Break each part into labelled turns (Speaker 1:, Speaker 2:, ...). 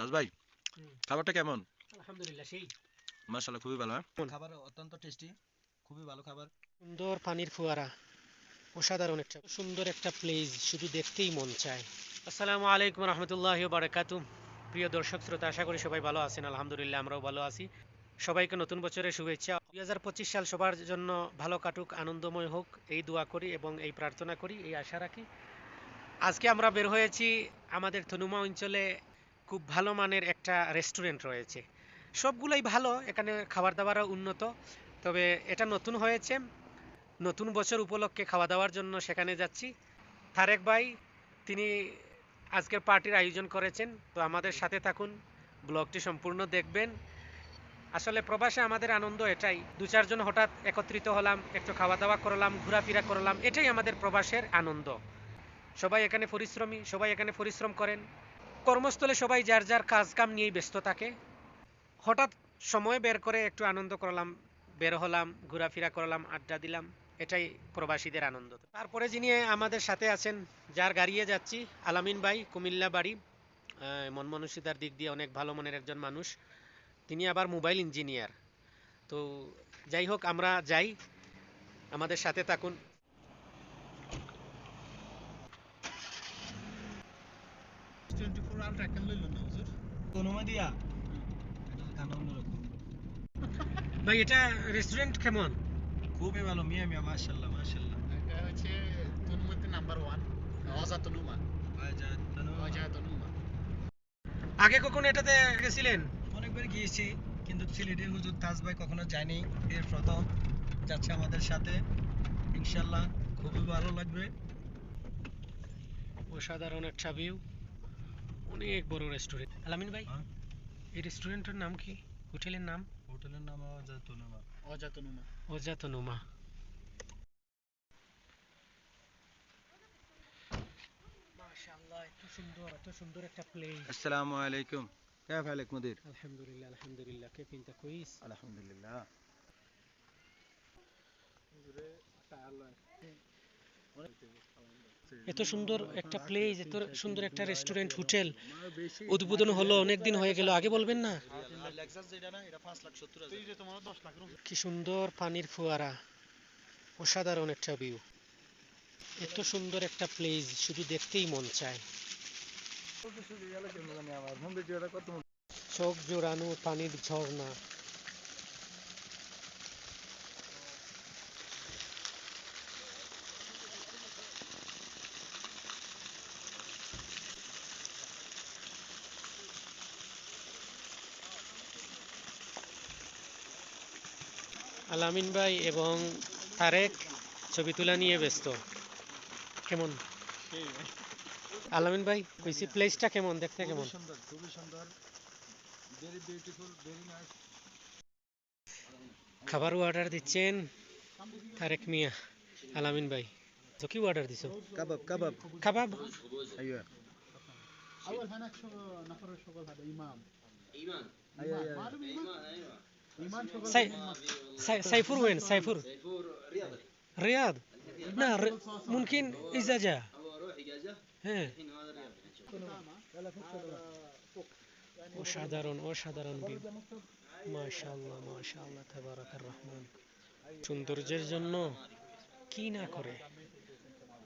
Speaker 1: তাজ ভাই খাবারটা কেমন?
Speaker 2: আলহামদুলিল্লাহ সেই।
Speaker 1: মাশাআল্লাহ খুবই ভালো হ্যাঁ?
Speaker 3: খাবার অত্যন্ত টেস্টি খুবই ভালো খাবার।
Speaker 2: সুন্দর পানির ফোয়ারা অসাধারণ একটা সুন্দর একটা প্লেস শুধু দেখতেই মন চায়। আসসালামু আলাইকুম রহমতুল্লাহ বারাকাতু প্রিয় দর্শক শ্রোতা আশা করি সবাই ভালো আছেন আলহামদুলিল্লাহ আমরাও ভালো আছি। সবাইকে নতুন বছরের শুভেচ্ছা। দুই হাজার পঁচিশ সাল সবার জন্য ভালো কাটুক আনন্দময় হোক এই দোয়া করি এবং এই প্রার্থনা করি এই আশা রাখি। আজকে আমরা বের হয়েছি আমাদের তনুমা অঞ্চলে খুব ভালো মানের একটা রেস্টুরেন্ট রয়েছে। সবগুলোই ভালো, এখানে খাবার দাবারও উন্নত, তবে এটা নতুন হয়েছে। নতুন বছর উপলক্ষে খাওয়া দাওয়ার জন্য সেখানে যাচ্ছি। তারেক ভাই, তিনি আজকের পার্টির আয়োজন করেছেন, তো আমাদের সাথে থাকুন, ব্লগটি সম্পূর্ণ দেখবেন। আসলে প্রবাসে আমাদের আনন্দ এটাই, দু চারজন হঠাৎ একত্রিত হলাম, একটু খাওয়া দাওয়া করলাম, ঘোরাফেরা করলাম, এটাই আমাদের প্রবাসের আনন্দ। সবাই এখানে পরিশ্রমী, সবাই এখানে পরিশ্রম করেন। কর্মস্থলে সবাই যার যার কাজ কাম নিয়েই ব্যস্ত থাকে। হঠাৎ সময় বের করে একটু আনন্দ করলাম, বের হলাম, ঘোরাফেরা করলাম, আড্ডা দিলাম। এটাই প্রবাসীদের আনন্দ। তারপরে যিনি আমাদের সাথে আছেন, যার গাড়িয়ে যাচ্ছি, আলামিন ভাই, কুমিল্লা বাড়ি। মন মানসিকতার দিক দিয়ে অনেক ভালো মনের একজন মানুষ। তিনি আবার মোবাইল ইঞ্জিনিয়ার। তো যাই হোক, আমরা যাই। আমাদের সাথে থাকুন।
Speaker 3: তনুমা দিয়া এটা তো খানা অন্যরকম
Speaker 2: ভাই এটা রেস্টুরেন্ট কেমন?
Speaker 3: খুবই ভালো মিয়া মিয়া মাশাল্লাহ মাশাল্লাহ
Speaker 4: এটা হচ্ছে তনুমাতে নাম্বার ওয়ান অজা তনুমা।
Speaker 3: তনুমা।
Speaker 4: অজা তনুমা।
Speaker 2: আগে কখনো এটাতে গেছিলেন?
Speaker 3: অনেকবার গিয়েছি কিন্তু সিলেটের হুজুর তাজ ভাই কখনো যায়নি। এর প্রথম যাচ্ছে আমাদের সাথে। ইনশাল্লাহ খুবই ভালো লাগবে।
Speaker 2: অসাধারণ একটা ভিউ অনেক বড় রেস্টুরেন্ট আলামিন ভাই
Speaker 3: হ্যাঁ।
Speaker 2: এই রেস্টুরেন্টের নাম কি হোটেলের নাম
Speaker 3: হোটেলের নাম আওয়াজ তনুমা
Speaker 4: অজা তনুমা
Speaker 2: অজাতনুমা মাশাআল্লাহ এত সুন্দর এত সুন্দর একটা প্লেস
Speaker 1: আসসালামু আলাইকুম كيف حالك مدير
Speaker 2: আলহামদুলিল্লাহ আলহামদুলিল্লাহ كيف انت كويس
Speaker 1: الحمد لله
Speaker 2: এত সুন্দর একটা প্লেস এত সুন্দর একটা রেস্টুরেন্ট হোটেল উদ্বোধন হলো অনেক দিন হয়ে গেল। আগে বলবেন না?
Speaker 3: লেক্সাস যেটা না এটা 5 লাখ 70 হাজার
Speaker 4: এই যে তোমার দশ লাখ রুপি
Speaker 2: কি সুন্দর পানির ফোয়ারা। অসাধারণ একটা ভিউ এত সুন্দর একটা প্লেস শুধু দেখতেই মন চায়। চোখ জোড়ানো পানির ঝর্ণা। আলামিন ভাই এবং তারেক ছবি তোলা নিয়ে ব্যস্ত। কেমন? আলামিন ভাই কইছি প্লেসটা কেমন? দেখতে কেমন?
Speaker 3: সুন্দর খুবই সুন্দর। ভেরি বিউটিফুল ভেরি নাইস
Speaker 2: খাবার অর্ডার দিচ্ছেন তারেক মিয়া আলামিন ভাই। তো কি অর্ডার দিছো?
Speaker 3: কাবাব কাবাব।
Speaker 2: কাবাব?
Speaker 4: আইয়া। আওয়াল হানাক সব নাফর সব ইমাম।
Speaker 3: ইমাম।
Speaker 4: আইয়া ইমাম। ايمان ايمان شغل
Speaker 2: সাই
Speaker 4: إمام.
Speaker 2: সাই- সাইফুর وين সাইফুর رياض না র- ممكن اذا جاء হ্যাঁ অসাধারণ অসাধারণ ভিউ মাশাআল্লাহ মাশাআল্লাহ তাবারাকার রহমান সৌন্দর্যের জন্য কি না করে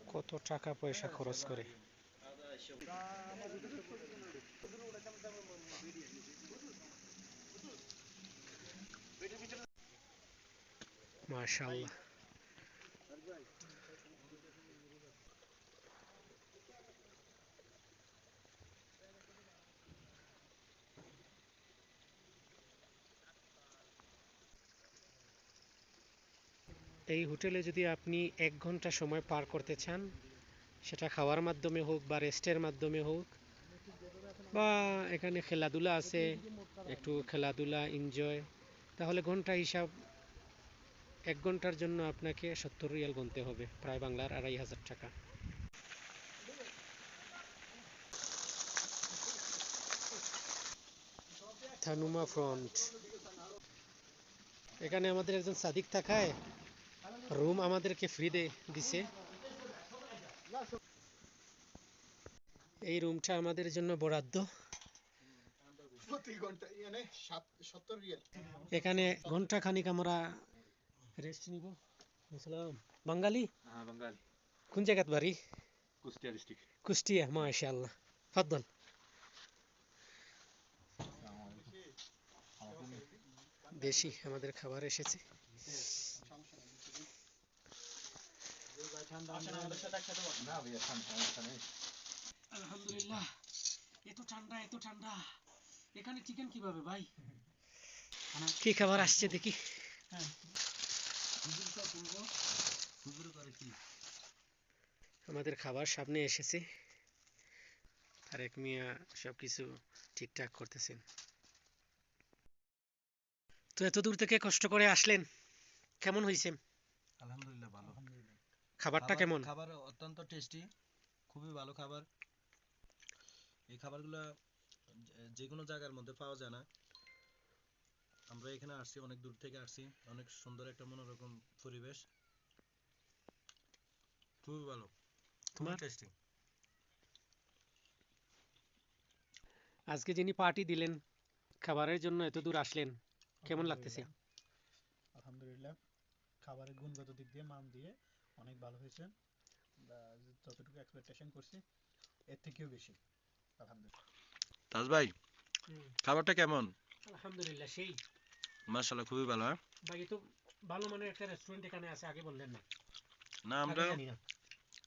Speaker 2: কত টাকা পয়সা খরচ করে এই হোটেলে যদি আপনি এক ঘণ্টা সময় পার করতে চান, সেটা খাওয়ার মাধ্যমে হোক বা রেস্টের মাধ্যমে হোক, বা এখানে খেলাধুলা আছে, একটু খেলাধুলা এনজয় তাহলে ঘণ্টা হিসাব এক ঘণ্টার জন্য আপনাকে সত্তর রিয়াল গুনতে হবে। প্রায় বাংলার আড়াই হাজার টাকা। থানুমা ফ্রন্ট। এখানে আমাদের একজন সাদিক থাকায় রুম আমাদেরকে ফ্রি দিছে। এই রুমটা আমাদের জন্য বরাদ্দ। এখানে ঘণ্টা খানিক আমরা রেস্ট নিব বুঝলাম বাঙালি
Speaker 1: হ্যাঁ বাঙালি
Speaker 2: কোন জায়গাত বাড়ি
Speaker 1: কুষ্টিয়া ডিস্ট্রিক্ট
Speaker 2: কুষ্টিয়া মাশাআল্লাহ ফাদ্দল দেশি আমাদের খাবার এসেছে আলহামদুলিল্লাহ এত ঠান্ডা এত ঠান্ডা এখানে চিকেন কীভাবে ভাই কি খাবার আসছে দেখি আমাদের খাবার সামনে এসেছে। তারেক মিয়া সবকিছু ঠিকঠাক করতেছেন। তো এত দূর থেকে কষ্ট করে আসলেন কেমন হয়েছে?
Speaker 3: আলহামদুলিল্লাহ ভালো।
Speaker 2: খাবারটা কেমন?
Speaker 3: খাবার অত্যন্ত টেস্টি খুবই ভালো খাবার। এই খাবারগুলো যে কোনো জায়গার মধ্যে পাওয়া যায় না। আমরা এখানে আসছি অনেক দূর থেকে আসছি। অনেক সুন্দর একটা মনোরকম পরিবেশ। খুবই ভালো।
Speaker 2: তোমার?
Speaker 3: টেস্টি
Speaker 2: আজকে যিনি পার্টি দিলেন খাবারের জন্য এত দূর আসলেন কেমন লাগতেছে?
Speaker 4: আলহামদুলিল্লাহ। খাবারের গুণগত দিক দিয়ে মান দিয়ে অনেক ভালো হয়েছে। যতটুকু এক্সপেকটেশন করছি এর থেকেও বেশি। আলহামদুলিল্লাহ।
Speaker 1: তাজ ভাই খাবারটা কেমন?
Speaker 2: আলহামদুলিল্লাহ সেই।
Speaker 1: মাশাআল্লাহ খুবই ভালো হ্যাঁ?
Speaker 2: ভাই তো ভালো মানের একটা রেস্টুরেন্ট এখানে আছে আগে বললেন না।
Speaker 1: না আমরা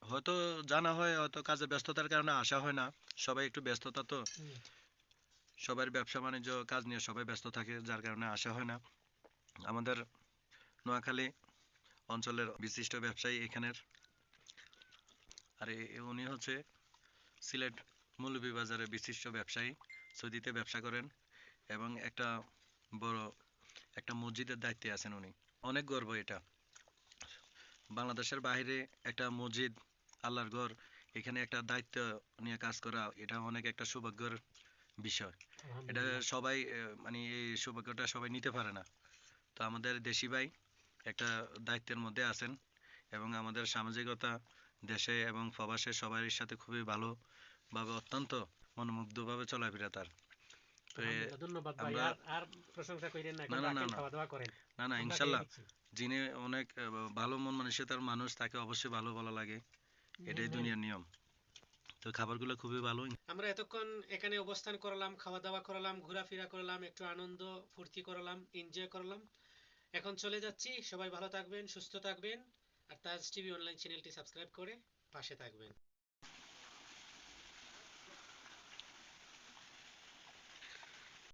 Speaker 1: হয়তো জানা হয় হয়তো কাজে ব্যস্ততার কারণে আসা হয় না। সবাই একটু ব্যস্ততা তো। সবার ব্যবসা বাণিজ্য কাজ নিয়ে সবাই ব্যস্ত থাকে যার কারণে আসা হয় না। আমাদের নোয়াখালী অঞ্চলের বিশিষ্ট ব্যবসায়ী এখানের। আর উনি হচ্ছে সিলেট মৌলভীবাজারের বিশিষ্ট ব্যবসায়ী সৌদিতে ব্যবসা করেন এবং একটা বড় একটা মসজিদের দায়িত্বে আছেন উনি। অনেক গর্ব এটা। বাংলাদেশের বাইরে একটা মসজিদ আল্লাহর ঘর এখানে একটা দায়িত্ব নিয়ে কাজ করা এটা অনেক একটা সৌভাগ্যের বিষয়। এটা সবাই মানে এই সৌভাগ্যটা সবাই নিতে পারে না। তো আমাদের দেশি ভাই একটা দায়িত্বের মধ্যে আছেন এবং আমাদের সামাজিকতা দেশে এবং প্রবাসে সবার সাথে খুবই ভালো ভাবে অত্যন্ত মনোমুগ্ধভাবে চলাফেরা তার।
Speaker 2: ধন্যবাদ ভাই আর আর প্রশংসা করেন না
Speaker 1: না।
Speaker 2: খাওয়া দাওয়া করেন।
Speaker 1: ইনশাল্লাহ যিনি অনেক ভালো মন মানসিকতার মানুষ তাকে অবশ্যই ভালো ভালো লাগে। এটাই দুনিয়ার নিয়ম। তো খাবারগুলো খুবই ভালো।
Speaker 2: আমরা এতক্ষণ এখানে অবস্থান করলাম খাওয়া দাওয়া করলাম ঘোরাফেরা করলাম একটু আনন্দ ফুর্তি করলাম এনজয় করলাম। এখন চলে যাচ্ছি। সবাই ভালো থাকবেন সুস্থ থাকবেন। আর তাজ টিভি অনলাইন চ্যানেলটি সাবস্ক্রাইব করে পাশে থাকবেন।